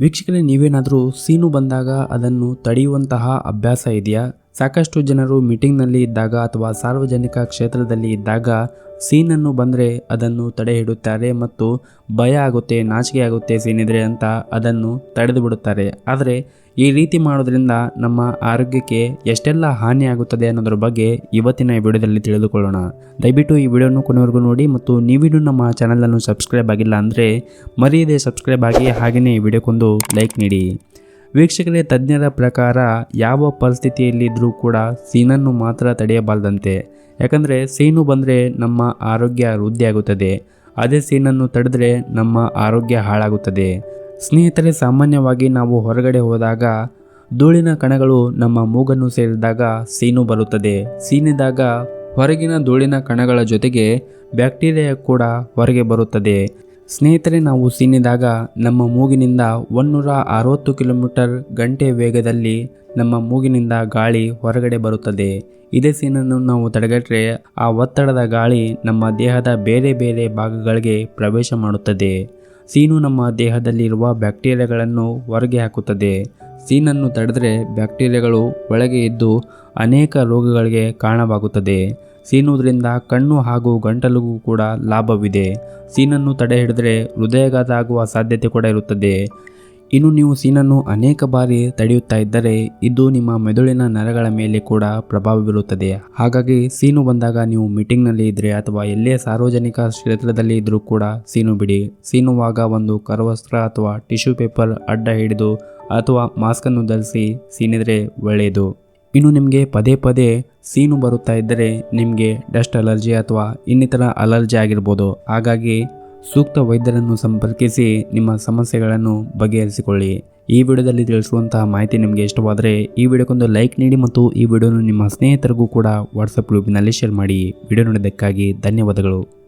ವೀಕ್ಷಕರೇ ನೀವೇನಾದರೂ ಸೀನು ಬಂದಾಗ ಅದನ್ನು ತಡೆಯುವಂತಹ ಅಭ್ಯಾಸ ಇದೆಯಾ? ಸಾಕಷ್ಟು ಜನರು ಮೀಟಿಂಗ್ನಲ್ಲಿ ಇದ್ದಾಗ ಅಥವಾ ಸಾರ್ವಜನಿಕ ಕ್ಷೇತ್ರದಲ್ಲಿ ಇದ್ದಾಗ ಸೀನನ್ನು ಬಂದರೆ ಅದನ್ನು ತಡೆ ಹಿಡುತ್ತಾರೆ ಮತ್ತು ಭಯ ಆಗುತ್ತೆ, ನಾಚಿಕೆ ಆಗುತ್ತೆ ಸೀನಿದ್ರೆ ಅಂತ ಅದನ್ನು ತಡೆದು ಬಿಡುತ್ತಾರೆ. ಆದರೆ ಈ ರೀತಿ ಮಾಡೋದ್ರಿಂದ ನಮ್ಮ ಆರೋಗ್ಯಕ್ಕೆ ಎಷ್ಟೆಲ್ಲ ಹಾನಿ ಆಗುತ್ತದೆ ಅನ್ನೋದ್ರ ಬಗ್ಗೆ ಇವತ್ತಿನ ಈ ವಿಡಿಯೋದಲ್ಲಿ ತಿಳಿದುಕೊಳ್ಳೋಣ. ದಯವಿಟ್ಟು ಈ ವಿಡಿಯೋನು ಕೊನೆವರೆಗೂ ನೋಡಿ ಮತ್ತು ನೀವಿನ್ನೂ ನಮ್ಮ ಚಾನಲನ್ನು ಸಬ್ಸ್ಕ್ರೈಬ್ ಆಗಿಲ್ಲ ಅಂದರೆ ಮರೆಯದೆ ಸಬ್ಸ್ಕ್ರೈಬ್ ಆಗಿ ಹಾಗೆಯೇ ಈ ವಿಡಿಯೋಕ್ಕೊಂದು ಲೈಕ್ ನೀಡಿ. ವೀಕ್ಷಕರೇ, ತಜ್ಞರ ಪ್ರಕಾರ ಯಾವ ಪರಿಸ್ಥಿತಿಯಲ್ಲಿದ್ದರೂ ಕೂಡ ಸೀನನ್ನು ಮಾತ್ರ ತಡೆಯಬಾರ್ದಂತೆ. ಯಾಕಂದರೆ ಸೀನು ಬಂದರೆ ನಮ್ಮ ಆರೋಗ್ಯ ವೃದ್ಧಿಯಾಗುತ್ತದೆ ಅದೇ ಸೀನನ್ನು ತಡೆದ್ರೆ ನಮ್ಮ ಆರೋಗ್ಯ ಹಾಳಾಗುತ್ತದೆ. ಸ್ನೇಹಿತರೆ, ಸಾಮಾನ್ಯವಾಗಿ ನಾವು ಹೊರಗಡೆ ಹೋದಾಗ ಧೂಳಿನ ಕಣಗಳು ನಮ್ಮ ಮೂಗನ್ನು ಸೇರಿದಾಗ ಸೀನು ಬರುತ್ತದೆ. ಸೀನಿದಾಗ ಹೊರಗಿನ ಧೂಳಿನ ಕಣಗಳ ಜೊತೆಗೆ ಬ್ಯಾಕ್ಟೀರಿಯಾ ಕೂಡ ಹೊರಗೆ ಬರುತ್ತದೆ. ಸ್ನೇಹಿತರೆ, ನಾವು ಸೀನಿದಾಗ ನಮ್ಮ ಮೂಗಿನಿಂದ ಒನ್ನೂರ ಅರವತ್ತು ಕಿಲೋಮೀಟರ್ ಗಂಟೆ ವೇಗದಲ್ಲಿ ನಮ್ಮ ಮೂಗಿನಿಂದ ಗಾಳಿ ಹೊರಗಡೆ ಬರುತ್ತದೆ. ಇದೇ ಸೀನನ್ನು ನಾವು ತಡೆಗಟ್ಟರೆ ಆ ಒತ್ತಡದ ಗಾಳಿ ನಮ್ಮ ದೇಹದ ಬೇರೆ ಬೇರೆ ಭಾಗಗಳಿಗೆ ಪ್ರವೇಶ ಮಾಡುತ್ತದೆ. ಸೀನು ನಮ್ಮ ದೇಹದಲ್ಲಿರುವ ಬ್ಯಾಕ್ಟೀರಿಯಾಗಳನ್ನು ಹೊರಗೆ ಹಾಕುತ್ತದೆ. ಸೀನನ್ನು ತಡೆದರೆ ಬ್ಯಾಕ್ಟೀರಿಯಾಗಳು ಒಳಗೆ ಇದ್ದು ಅನೇಕ ರೋಗಗಳಿಗೆ ಕಾರಣವಾಗುತ್ತದೆ. ಸೀನುವುದರಿಂದ ಕಣ್ಣು ಹಾಗೂ ಗಂಟಲಿಗೂ ಕೂಡ ಲಾಭವಿದೆ. ಸೀನನ್ನು ತಡೆ ಹಿಡಿದ್ರೆ ಹೃದಯಾಘಾತ ಆಗುವ ಸಾಧ್ಯತೆ ಕೂಡ ಇರುತ್ತದೆ. ಇನ್ನು ನೀವು ಸೀನನ್ನು ಅನೇಕ ಬಾರಿ ತಡೆಯುತ್ತಾ ಇದ್ದರೆ ಇದು ನಿಮ್ಮ ಮೆದುಳಿನ ನರಗಳ ಮೇಲೆ ಕೂಡ ಪ್ರಭಾವ ಬೀರುತ್ತದೆ. ಹಾಗಾಗಿ ಸೀನು ಬಂದಾಗ ನೀವು ಮೀಟಿಂಗ್ನಲ್ಲಿ ಇದ್ದರೆ ಅಥವಾ ಎಲ್ಲೇ ಸಾರ್ವಜನಿಕ ಕ್ಷೇತ್ರದಲ್ಲಿ ಇದ್ದರೂ ಕೂಡ ಸೀನು ಬಿಡಿ. ಸೀನುವಾಗ ಒಂದು ಕರವಸ್ತ್ರ ಅಥವಾ ಟಿಶ್ಯೂ ಪೇಪರ್ ಅಡ್ಡ ಹಿಡಿದು ಅಥವಾ ಮಾಸ್ಕನ್ನು ಧರಿಸಿ ಸೀನಿದರೆ ಒಳ್ಳೆಯದು. ಇನ್ನು ನಿಮಗೆ ಪದೇ ಪದೇ ಸೀನು ಬರುತ್ತಾ ಇದ್ದರೆ ನಿಮಗೆ ಡಸ್ಟ್ ಅಲರ್ಜಿ ಅಥವಾ ಇನ್ನಿತರ ಅಲರ್ಜಿ ಆಗಿರ್ಬೋದು. ಹಾಗಾಗಿ ಸೂಕ್ತ ವೈದ್ಯರನ್ನು ಸಂಪರ್ಕಿಸಿ ನಿಮ್ಮ ಸಮಸ್ಯೆಗಳನ್ನು ಬಗೆಹರಿಸಿಕೊಳ್ಳಿ. ಈ ವಿಡಿಯೋದಲ್ಲಿ ತಿಳಿಸುವಂತಹ ಮಾಹಿತಿ ನಿಮಗೆ ಇಷ್ಟವಾದರೆ ಈ ವಿಡಿಯೋಕ್ಕೊಂದು ಲೈಕ್ ನೀಡಿ ಮತ್ತು ಈ ವಿಡಿಯೋನು ನಿಮ್ಮ ಸ್ನೇಹಿತರಿಗೂ ಕೂಡ ವಾಟ್ಸಪ್ ಗ್ರೂಪಿನಲ್ಲಿ ಶೇರ್ ಮಾಡಿ. ವಿಡಿಯೋ ನೋಡಿದ್ದಕ್ಕಾಗಿ ಧನ್ಯವಾದಗಳು.